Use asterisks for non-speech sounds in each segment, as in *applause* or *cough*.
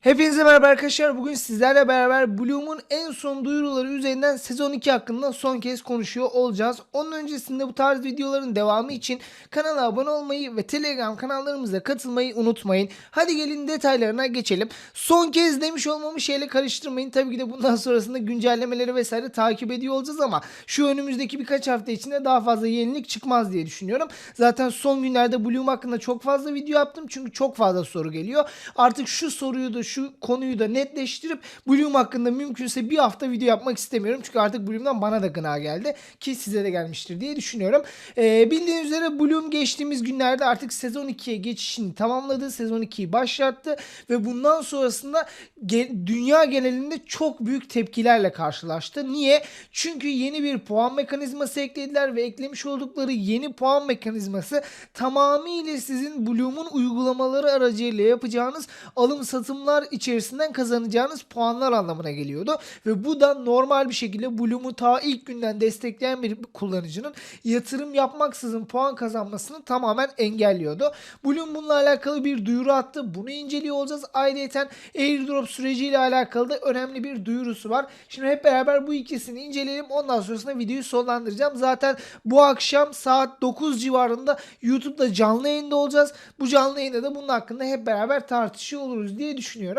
Hepinize merhaba arkadaşlar. Bugün sizlerle beraber Bloom'un en son duyuruları üzerinden sezon 2 hakkında son kez konuşuyor olacağız. Onun öncesinde bu tarz videoların devamı için kanala abone olmayı ve Telegram kanallarımıza katılmayı unutmayın. Hadi gelin detaylarına geçelim. Son kez demiş olmamı şeyle karıştırmayın. Tabii ki de bundan sonrasında güncellemeleri vesaire takip ediyor olacağız ama şu önümüzdeki birkaç hafta içinde daha fazla yenilik çıkmaz diye düşünüyorum. Zaten son günlerde Bloom hakkında çok fazla video yaptım çünkü çok fazla soru geliyor. Artık şu soruyu da şu konuyu da netleştirip Bloom hakkında mümkünse bir hafta video yapmak istemiyorum. Çünkü artık Bloom'dan bana da gına geldi ki size de gelmiştir diye düşünüyorum. Ee, bildiğiniz üzere Bloom geçtiğimiz günlerde artık sezon 2'ye geçişini tamamladı. Sezon 2'yi başlattı ve bundan sonrasında ge- dünya genelinde çok büyük tepkilerle karşılaştı. Niye? Çünkü yeni bir puan mekanizması eklediler ve eklemiş oldukları yeni puan mekanizması tamamıyla sizin Bloom'un uygulamaları aracıyla yapacağınız alım satımlar içerisinden kazanacağınız puanlar anlamına geliyordu. Ve bu da normal bir şekilde Bloom'u ta ilk günden destekleyen bir kullanıcının yatırım yapmaksızın puan kazanmasını tamamen engelliyordu. Bloom bununla alakalı bir duyuru attı. Bunu inceliyor olacağız. Ayrıca airdrop süreciyle alakalı da önemli bir duyurusu var. Şimdi hep beraber bu ikisini inceleyelim. Ondan sonrasında videoyu sonlandıracağım. Zaten bu akşam saat 9 civarında YouTube'da canlı yayında olacağız. Bu canlı yayında da bunun hakkında hep beraber tartışıyor oluruz diye düşünüyorum.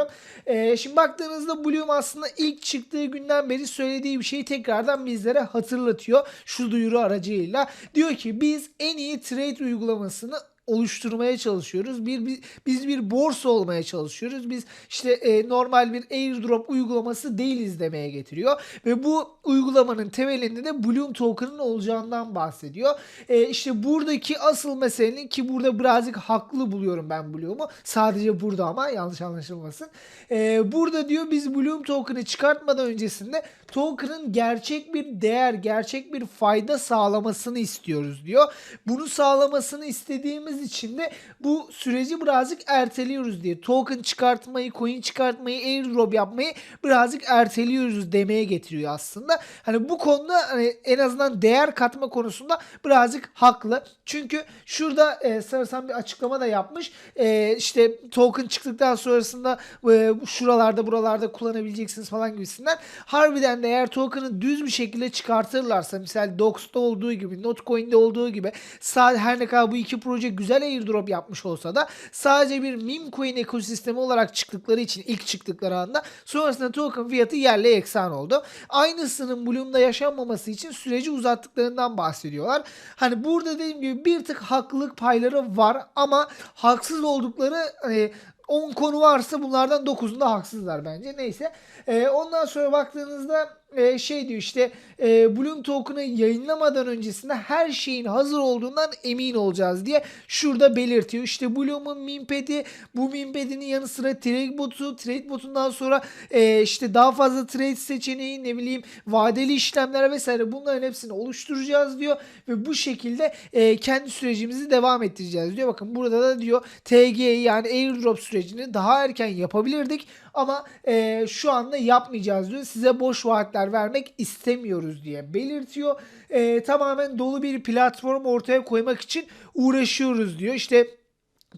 Ee, şimdi baktığınızda Bloom aslında ilk çıktığı günden beri söylediği bir şeyi tekrardan bizlere hatırlatıyor. Şu duyuru aracıyla. Diyor ki biz en iyi trade uygulamasını oluşturmaya çalışıyoruz. Bir, bir- biz bir borsa olmaya çalışıyoruz. Biz işte e, normal bir airdrop uygulaması değiliz demeye getiriyor ve bu uygulamanın temelinde de Bloom token'ın olacağından bahsediyor. E, işte buradaki asıl meselenin ki burada birazcık haklı buluyorum ben Bloom'u. Sadece burada ama yanlış anlaşılmasın. E, burada diyor biz Bloom token'ı çıkartmadan öncesinde token'ın gerçek bir değer, gerçek bir fayda sağlamasını istiyoruz diyor. Bunu sağlamasını istediğimiz için de bu süreci birazcık erteliyoruz diye. Token çıkartmayı, coin çıkartmayı, airdrop yapmayı birazcık erteliyoruz demeye getiriyor aslında. Hani bu konuda hani en azından değer katma konusunda birazcık haklı. Çünkü şurada e, sanırsam bir açıklama da yapmış. E, işte token çıktıktan sonrasında e, şuralarda buralarda kullanabileceksiniz falan gibisinden. Harbiden de eğer token'ı düz bir şekilde çıkartırlarsa misal Dox'ta olduğu gibi, Notcoin'de olduğu gibi sadece her ne kadar bu iki proje güzel airdrop yapmış olsa da sadece bir meme coin ekosistemi olarak çıktıkları için ilk çıktıkları anda sonrasında token fiyatı yerle eksan oldu. Aynısının Bloom'da yaşanmaması için süreci uzattıklarından bahsediyorlar. Hani burada dediğim gibi bir tık haklılık payları var ama haksız oldukları hani 10 konu varsa bunlardan 9'unda haksızlar bence. Neyse. Ee, ondan sonra baktığınızda e, şey diyor işte e, Bloom Token'ı yayınlamadan öncesinde her şeyin hazır olduğundan emin olacağız diye şurada belirtiyor. İşte Bloom'un mempad'i bu mempad'inin yanı sıra trade botu trade botundan sonra e, işte daha fazla trade seçeneği ne bileyim vadeli işlemler vesaire bunların hepsini oluşturacağız diyor ve bu şekilde e, kendi sürecimizi devam ettireceğiz diyor. Bakın burada da diyor TG'yi yani airdrop sürecini daha erken yapabilirdik ama e, şu anda yapmayacağız diyor. Size boş vaatler vermek istemiyoruz diye belirtiyor. E, tamamen dolu bir platform ortaya koymak için uğraşıyoruz diyor. İşte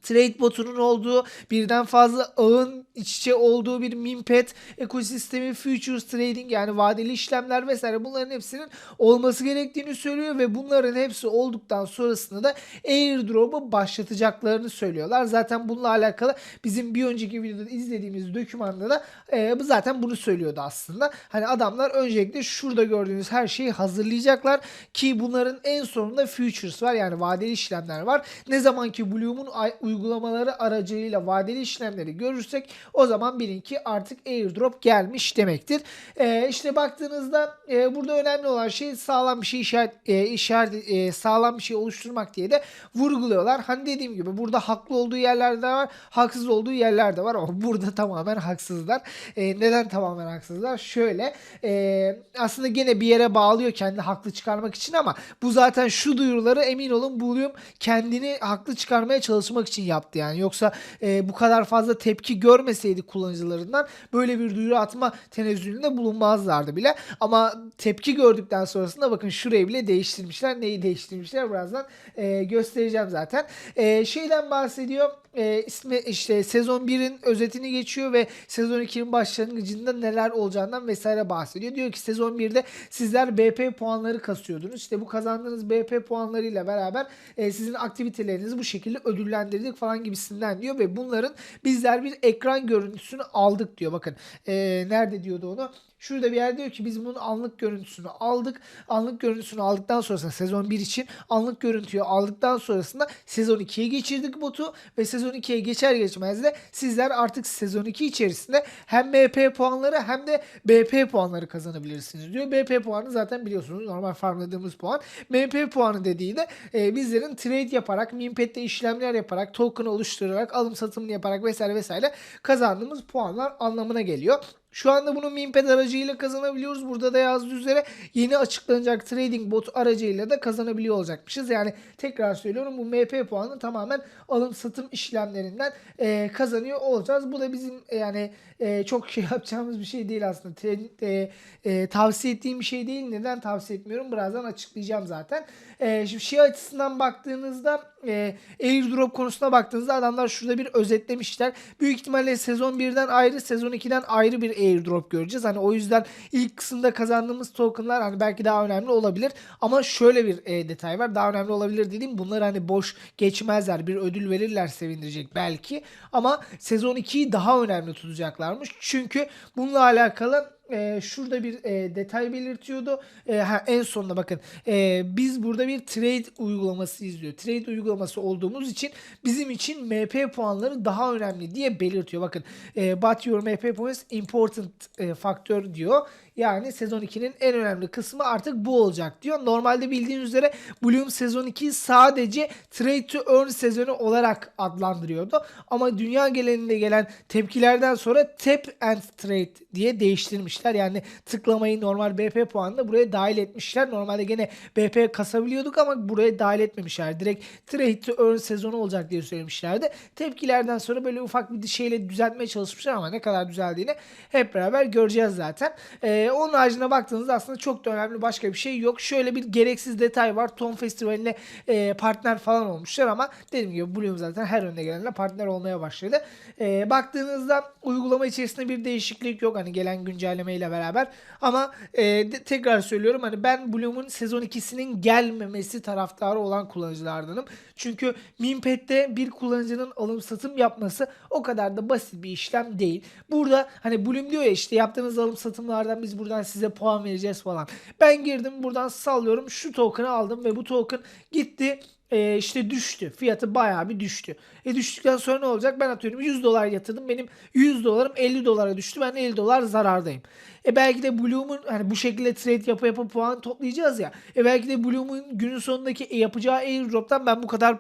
trade botunun olduğu birden fazla ağın iç içe olduğu bir mimpet ekosistemi futures trading yani vadeli işlemler vesaire bunların hepsinin olması gerektiğini söylüyor ve bunların hepsi olduktan sonrasında da airdrop'u başlatacaklarını söylüyorlar. Zaten bununla alakalı bizim bir önceki videoda izlediğimiz dokümanda da e, zaten bunu söylüyordu aslında. Hani adamlar öncelikle şurada gördüğünüz her şeyi hazırlayacaklar ki bunların en sonunda futures var yani vadeli işlemler var. Ne zaman ki Bloom'un uygulamaları aracılığıyla vadeli işlemleri görürsek o zaman bilin ki artık airdrop gelmiş demektir. Ee, işte baktığınızda e, burada önemli olan şey sağlam bir şey işaret, e, işaret e, sağlam bir şey oluşturmak diye de vurguluyorlar. Hani dediğim gibi burada haklı olduğu yerler de var, haksız olduğu yerler de var ama *laughs* burada tamamen haksızlar. E, neden tamamen haksızlar? Şöyle e, aslında gene bir yere bağlıyor kendi haklı çıkarmak için ama bu zaten şu duyuruları emin olun Bloom kendini haklı çıkarmaya çalışmak için için yaptı yani. Yoksa e, bu kadar fazla tepki görmeseydi kullanıcılarından böyle bir duyuru atma tenezzülünde bulunmazlardı bile. Ama tepki gördükten sonrasında bakın şurayı bile değiştirmişler. Neyi değiştirmişler birazdan e, göstereceğim zaten. E, şeyden bahsediyor e, ismi işte sezon 1'in özetini geçiyor ve sezon 2'nin başlangıcında neler olacağından vesaire bahsediyor. Diyor ki sezon 1'de sizler BP puanları kasıyordunuz. İşte bu kazandığınız BP puanlarıyla beraber e, sizin aktivitelerinizi bu şekilde ödüllendirdik falan gibisinden diyor ve bunların bizler bir ekran görüntüsünü aldık diyor. Bakın e, nerede diyordu onu? Şurada bir yer diyor ki biz bunun anlık görüntüsünü aldık. Anlık görüntüsünü aldıktan sonrasında sezon 1 için anlık görüntüyü aldıktan sonrasında sezon 2'ye geçirdik botu ve sezon 2'ye geçer geçmez de sizler artık sezon 2 içerisinde hem MP puanları hem de BP puanları kazanabilirsiniz diyor. BP puanı zaten biliyorsunuz normal farmladığımız puan. MP puanı dediği de e, bizlerin trade yaparak, Minpet'te işlemler yaparak, token oluşturarak, alım satımını yaparak vesaire vesaire kazandığımız puanlar anlamına geliyor. Şu anda bunu Minped aracıyla kazanabiliyoruz. Burada da yazdığı üzere yeni açıklanacak trading bot aracıyla da kazanabiliyor olacakmışız. Yani tekrar söylüyorum bu MP puanı tamamen alım satım işlemlerinden e, kazanıyor olacağız. Bu da bizim e, yani e, çok şey *laughs* yapacağımız bir şey değil aslında. Te- e, e, tavsiye ettiğim bir şey değil. Neden tavsiye etmiyorum? Birazdan açıklayacağım zaten. E, şimdi şey açısından baktığınızda e, airdrop konusuna baktığınızda adamlar şurada bir özetlemişler. Büyük ihtimalle sezon 1'den ayrı, sezon 2'den ayrı bir airdrop göreceğiz. Hani o yüzden ilk kısımda kazandığımız tokenlar hani belki daha önemli olabilir. Ama şöyle bir e, detay var. Daha önemli olabilir dediğim bunlar hani boş geçmezler. Bir ödül verirler sevindirecek belki. Ama sezon 2'yi daha önemli tutacaklarmış. Çünkü bununla alakalı e, şurada bir e, detay belirtiyordu. E, ha, en sonunda bakın e, biz burada bir trade uygulaması izliyor. Trade uygulaması olduğumuz için bizim için MP puanları daha önemli diye belirtiyor. Bakın e, but your MP points important e, faktör diyor. Yani sezon 2'nin en önemli kısmı artık bu olacak diyor. Normalde bildiğiniz üzere Bloom sezon 2'yi sadece Trade to Earn sezonu olarak adlandırıyordu. Ama dünya genelinde gelen tepkilerden sonra Tap and Trade diye değiştirmişler. Yani tıklamayı normal BP puanını buraya dahil etmişler. Normalde gene BP kasabiliyorduk ama buraya dahil etmemişler. Direkt Trade to Earn sezonu olacak diye söylemişlerdi. Tepkilerden sonra böyle ufak bir şeyle düzeltmeye çalışmışlar ama ne kadar düzeldiğini hep beraber göreceğiz zaten. Ee, onun haricinde baktığınızda aslında çok da önemli başka bir şey yok. Şöyle bir gereksiz detay var. Tom Festivali'ne e, partner falan olmuşlar ama dediğim gibi Bloom zaten her önüne gelenle partner olmaya başladı. E, baktığınızda uygulama içerisinde bir değişiklik yok. Hani gelen güncelleme ile beraber. Ama e, de, tekrar söylüyorum hani ben Bloom'un sezon 2'sinin gelmemesi taraftarı olan kullanıcılardanım. Çünkü Minpet'te bir kullanıcının alım satım yapması o kadar da basit bir işlem değil. Burada hani Bloom diyor ya işte yaptığınız alım satımlardan biz buradan size puan vereceğiz falan. Ben girdim buradan sallıyorum şu token'ı aldım ve bu token gitti e, işte düştü. Fiyatı bayağı bir düştü. E düştükten sonra ne olacak? Ben atıyorum 100 dolar yatırdım. Benim 100 dolarım 50 dolara düştü. Ben 50 dolar zarardayım. E belki de Bloom'un hani bu şekilde trade yapa yapa puan toplayacağız ya. E belki de Bloom'un günün sonundaki e, yapacağı airdrop'tan ben bu kadar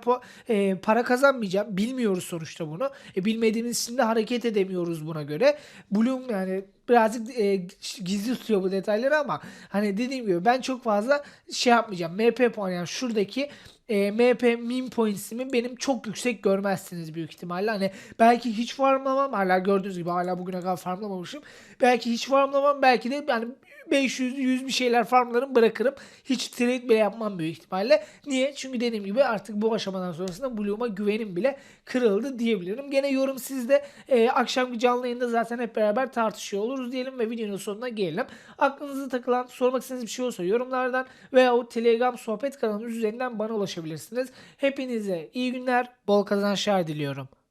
e, para kazanmayacağım. Bilmiyoruz sonuçta bunu. E bilmediğimiz için de hareket edemiyoruz buna göre. Bloom yani birazcık e, gizli tutuyor bu detayları ama hani dediğim gibi ben çok fazla şey yapmayacağım. MP puan yani şuradaki e, MP min points'imi benim çok yüksek görmezsiniz büyük ihtimalle. Hani belki hiç farmlamam. Hala gördüğünüz gibi hala bugüne kadar farmlamamışım. Belki hiç farmlamam. Belki de yani 500 100 bir şeyler farmlarım bırakırım. Hiç trade bile yapmam büyük ihtimalle. Niye? Çünkü dediğim gibi artık bu aşamadan sonrasında Bloom'a güvenim bile kırıldı diyebilirim. Gene yorum sizde. E, akşamki canlı yayında zaten hep beraber tartışıyor oluruz diyelim ve videonun sonuna gelelim. Aklınıza takılan, sormak istediğiniz bir şey olursa yorumlardan veya o Telegram sohbet kanalımız üzerinden bana ulaşabilirsiniz. Hepinize iyi günler, bol kazançlar diliyorum.